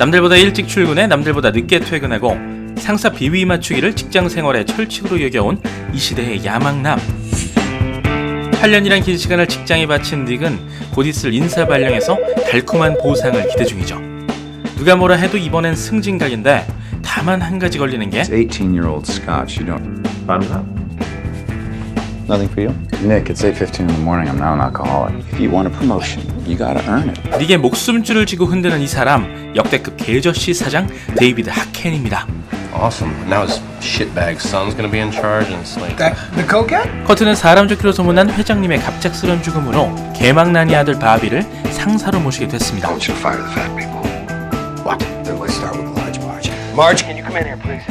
남들보다 일찍 출근해 남들보다 늦게 퇴근하고 상사 비위 맞추기를 직장 생활의 철칙으로 여겨온 이 시대의 야망남. 8년이란 긴 시간을 직장에 바친 닉은 곧 있을 인사 발령에서 달콤한 보상을 기대 중이죠. 누가 뭐라 해도 이번엔 승진각인데 다만 한 가지 걸리는 게 It's 18 year old scotch. You don't. Nothing for you? Nick, it's 8.15 in the morning. I'm not an alcoholic. If you want a promotion, you gotta earn it. 닉의 목숨줄을 쥐고 흔드는 이 사람 역대급 계저씨 사장 데이비드 하켄입니다. Awesome. Now his shitbag son's gonna be in charge, and it's like. That the cokehead? 커트는 사람 좋기로 소문난 회장님의 갑작스런 죽음으로 개망난이 아들 바비를 상사로 모시게 됐습니다. I want you to fire the fat people. What? Then let's start with large Marge. Marge, can you come in here, please?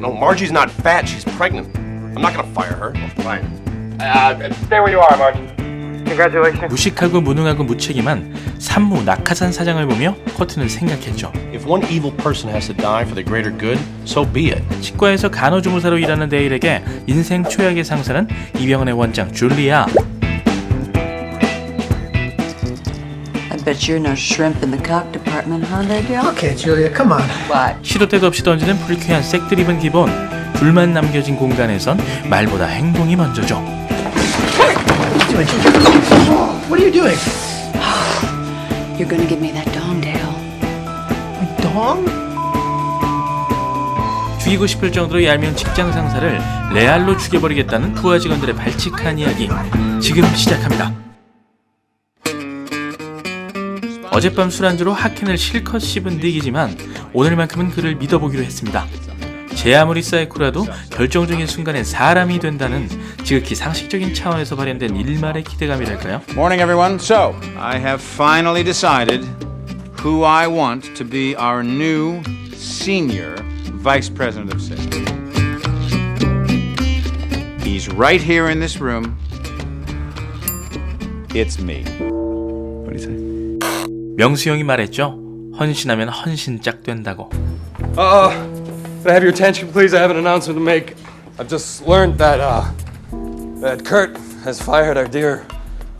No, Margie's not fat. She's pregnant. I'm not gonna fire her. Fine. Uh, stay where you are, Marge. Congratulations. 무식하고 무능하고 무책임한 산무 낙하산 사장을 보며 커트는 생각했죠. If one evil person has to die for the greater good, so be it. 치과에서 간호조무사로 일하는 데일에게 인생 최악의 상사는 이 병원의 원장 줄리아. I bet you're no shrimp in the cock department, huh, there, Dale? Okay, Julia, come on. What? 시도 때도 없이 던지는 불쾌한 색드립은 기본. 둘만 남겨진 공간에선 말보다 행동이 먼저죠. What are you doing? You're gonna give me that dong, Dale. Dong? 죽이고 싶을 정도로 얄미운 직장 상사를 레알로 죽여버리겠다는 부하 직원들의 발칙한 이야기 지금 시작합니다. 어젯밤 술안주로 하켄을 실컷 씹은 닉이지만 오늘만큼은 그를 믿어보기로 했습니다. 제 아무리 사이코라도 결정적인 순간엔 사람이 된다는 지극히 상식적인 차원에서 발현된 일말의 기대감이랄까요? Morning, everyone. So, I have finally decided who I want to be our new senior vice president of sales. He's right here in this room. It's me. What do you say? 명수 형이 말했죠. 헌신하면 헌신짝 된다고. Uh, can I have your attention, please? I have an announcement to make. I've just learned that, uh, that Kurt has fired our dear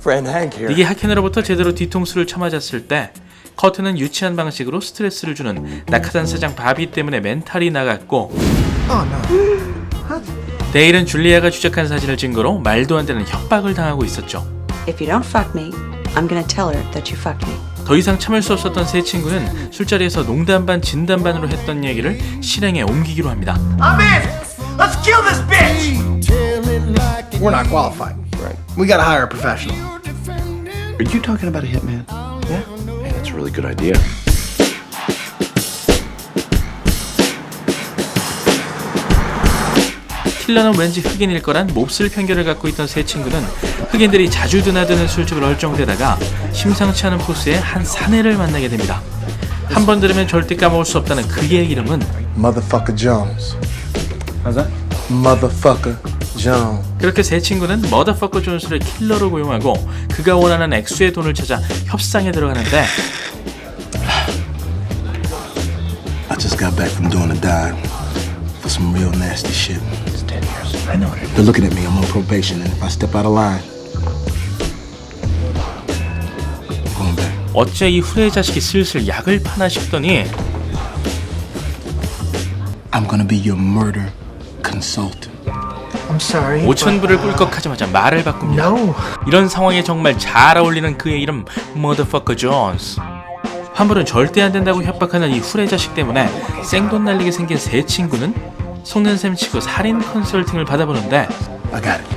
friend Hank here. 이게 하켄으로부터 제대로 뒤통수를 쳐맞았을 때 커트는 유치한 방식으로 스트레스를 주는 낙하산 사장 바비 때문에 멘탈이 나갔고 데일은 줄리아가 추적한 사진을 증거로 말도 안 되는 협박을 당하고 있었죠. If you don't fuck me, I'm gonna tell her that you fucked me. 더 이상 참을 수 없었던 세 친구는 술자리에서 농담 반 진담 반으로 했던 얘기를 실행에 옮기기로 합니다. I'm in! Let's kill this bitch! We're not qualified. Right. We gotta hire a professional. Are you talking about a hitman? Yeah. Hey, that's a really good idea. 킬러는 왠지 흑인일 거란 몹쓸 편견을 갖고 있던 세 친구는 흑인들이 자주 드나드는 술집을 얼쩡대다가 심상치 않은 포스의 한 사내를 만나게 됩니다. 한 번 들으면 절대 까먹을 수 없다는 그의 이름은 Motherfucker Jones. How's that? Motherfucker Jones. 그렇게 세 친구는 머더퍼커 존스를 킬러로 고용하고 그가 원하는 액수의 돈을 찾아 협상에 들어가는데 I just got back from doing a dive for some real nasty shit. It's 10 years. I know it. They're looking at me. I'm on probation, and if I step out of line, I'm going back. 어째 이 후레 자식이 슬슬 약을 파나 싶더니 I'm gonna be your murder consultant. I'm sorry. 5천 불을 꿀꺽하자마자 말을 바꿉니다. No. 이런 상황에 정말 잘 어울리는 그의 이름 머더퍼커 존스. 환불은 절대 안 된다고 협박하는 이 후레 자식 때문에 생돈 날리게 생긴 세 친구는 속는 셈 치고 살인 컨설팅을 받아보는데 I got it.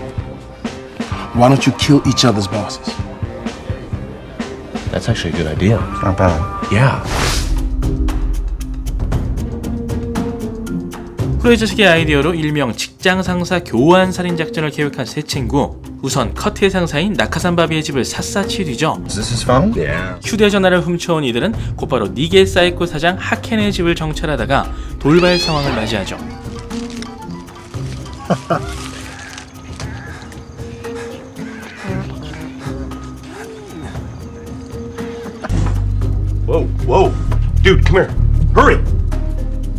Why don't you kill each other's bosses? That's actually a good idea. Not bad. Yeah. 자식의 아이디어로 일명 직장 상사 교환 살인 작전을 계획한 세 친구. 우선 커트의 상사인 낙하산 바비의 집을 샅샅이 뒤져 Is this his phone? Yeah. 휴대전화를 훔쳐온 이들은 곧바로 니겔 사이코 사장 하켄의 집을 정찰하다가 돌발 상황을 맞이하죠. Whoa, whoa. Dude, come here. Hurry.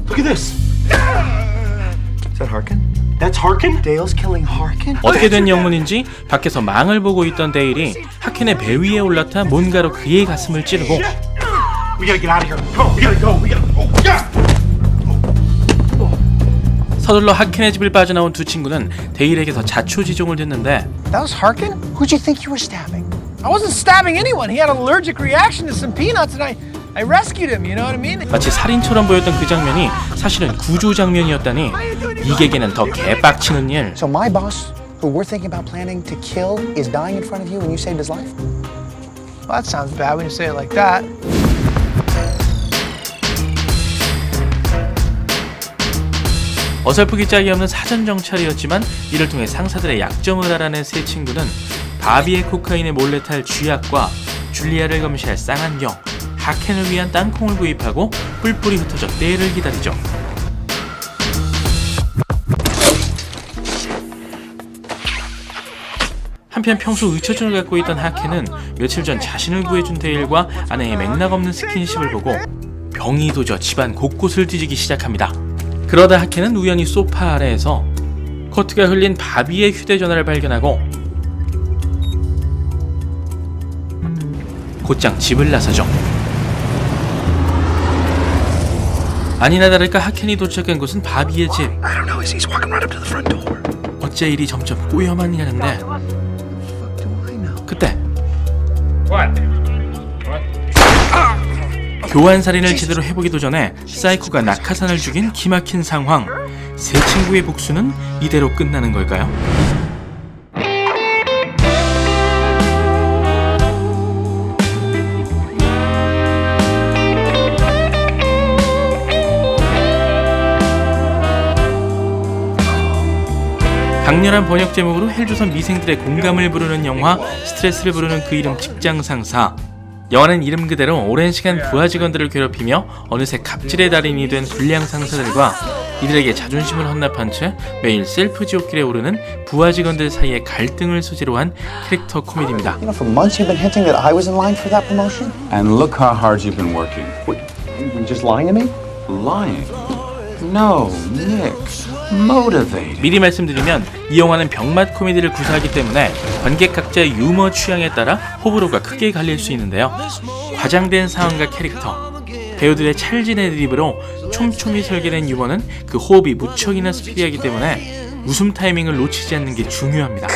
Look at this. Is that Harkin? That's Harkin? Dale's killing Harkin? 어떻게 된 영문인지 밖에서 망을 보고 있던 데일이 하켄의 배 위에 올라타 뭔가로 그의 가슴을 찌르고 We gotta get out of here. Come on, we gotta go. We gotta go. Yeah. 서둘러 하켄의 집을 빠져나온 두 친구는 데일에게서 자초지종을 듣는데 That was Harkin? Who'd you think you were stabbing? I wasn't stabbing anyone. He had an allergic reaction to some peanuts, and I, I rescued him. You know what I mean? 마치 살인처럼 보였던 그 장면이 사실은 구조 장면이었다니 이게게는 더 개빡치는 일. So my boss, who we're thinking about planning to kill, is dying in front of you and you saved his life? Well, that sounds bad when you say it like that. 어설프기 짝이 없는 사전 정찰이었지만 이를 통해 상사들의 약점을 알아낸 세 친구는 바비의 코카인에 몰래 탈 쥐약과 줄리아를 검시할 쌍안경, 하켄을 위한 땅콩을 구입하고 뿔뿔이 흩어져 때를 기다리죠. 한편 평소 의처증을 갖고 있던 하켄은 며칠 전 자신을 구해준 데일과 아내의 맥락 없는 스킨십을 보고 병이 도져 집안 곳곳을 뒤지기 시작합니다. 그러다 하켄은 우연히 소파 아래에서 커트가 흘린 바비의 휴대전화를 발견하고 곧장 집을 나서죠. 아니나 다를까 하켄이 도착한 곳은 바비의 집. I don't know. He's, he's walking right up to the front door. 어째 일이 점점 꼬여만 가는데 그때 교환 살인을 제대로 해보기도 전에 사이코가 낙하산을 죽인 기막힌 상황. 세 친구의 복수는 이대로 끝나는 걸까요? 강렬한 번역 제목으로 헬조선 미생들의 공감을 부르는 영화 스트레스를 부르는 그 이름 직장 상사 영화는 이름 그대로 오랜 시간 부하 직원들을 괴롭히며 어느새 갑질의 달인이 된 불량 상사들과 이들에게 자존심을 헌납한 채 매일 셀프 지옥길에 오르는 부하 직원들 사이의 갈등을 소재로 한 캐릭터 코미디입니다. You know, for months you've been hinting that I was in line for that promotion. And look how hard you've been working. You've been just lying to me? Lying? No, Nick. Motivated. 미리 말씀드리면 이 영화는 병맛 코미디를 구사하기 때문에 관객 각자의 유머 취향에 따라 호불호가 크게 갈릴 수 있는데요. 과장된 상황과 캐릭터, 배우들의 찰진 애드립으로 촘촘히 설계된 유머는 그 호흡이 무척이나 스피디하기 때문에 웃음 타이밍을 놓치지 않는 게 중요합니다.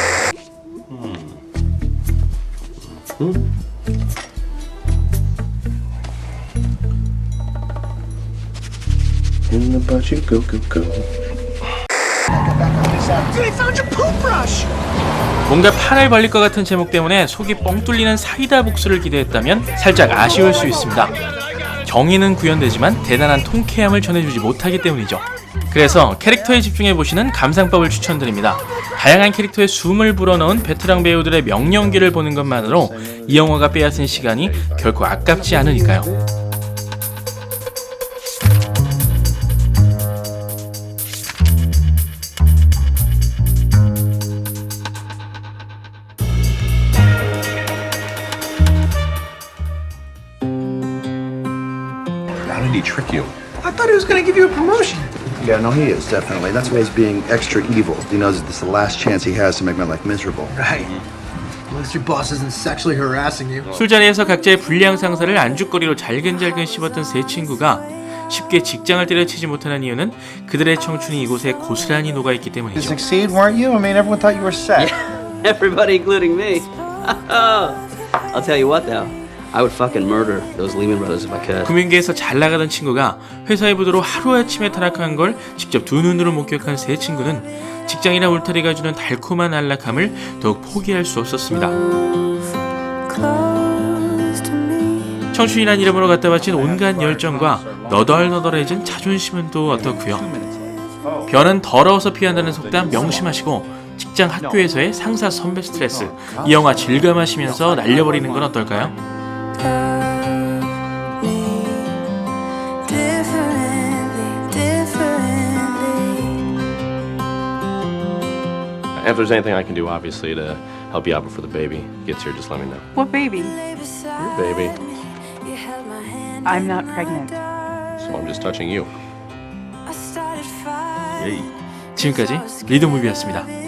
In the budget, go, go, go. 뭔가 팔을 벌릴 것 같은 제목 때문에 속이 뻥 뚫리는 사이다 복수를 기대했다면 살짝 아쉬울 수 있습니다. 경위는 구현되지만 대단한 통쾌함을 전해주지 못하기 때문이죠. 그래서 캐릭터에 집중해 보시는 감상법을 추천드립니다. 다양한 캐릭터에 숨을 불어넣은 베테랑 배우들의 명령기를 보는 것만으로 이 영화가 빼앗은 시간이 결코 아깝지 않으니까요. Trick you? I thought he was gonna give you a promotion. Yeah, no, he is, definitely. That's why he's being extra evil. He knows that this is the last chance he has to make my life miserable. Right. Least your boss isn't sexually harassing you. 술자리에서 각자의 불량 상사를 안주거리로 잘근잘근 씹었던 세 친구가 쉽게 직장을 때려치지 못하는 이유는 그들의 청춘이 이곳에 고스란히 녹아 있기 때문이죠. succeed, weren't you? I mean, everyone thought you were set. Everybody, including me. I'll tell you what, though. I would fucking murder those Lehman Brothers if I could. 금융계에서 잘 나가던 친구가 회사의 부도로 하루아침에 타락한 걸 직접 두 눈으로 목격한 세 친구는 직장이나 울타리가 주는 달콤한 안락함을 더욱 포기할 수 없었습니다. 청춘이란 이름으로 갖다 바친 온갖 열정과 너덜너덜해진 자존심은 또 어떻고요. 변은 더러워서 피한다는 속담 명심하시고 직장 학교에서의 상사 선배 스트레스 이 영화 질감하시면서 날려버리는 건 어떨까요? If there's anything I can do, obviously, to help you out before the baby gets here, just let me know. What baby? Your baby. I'm not pregnant. So I'm just touching you. 지금까지 리더무비였습니다.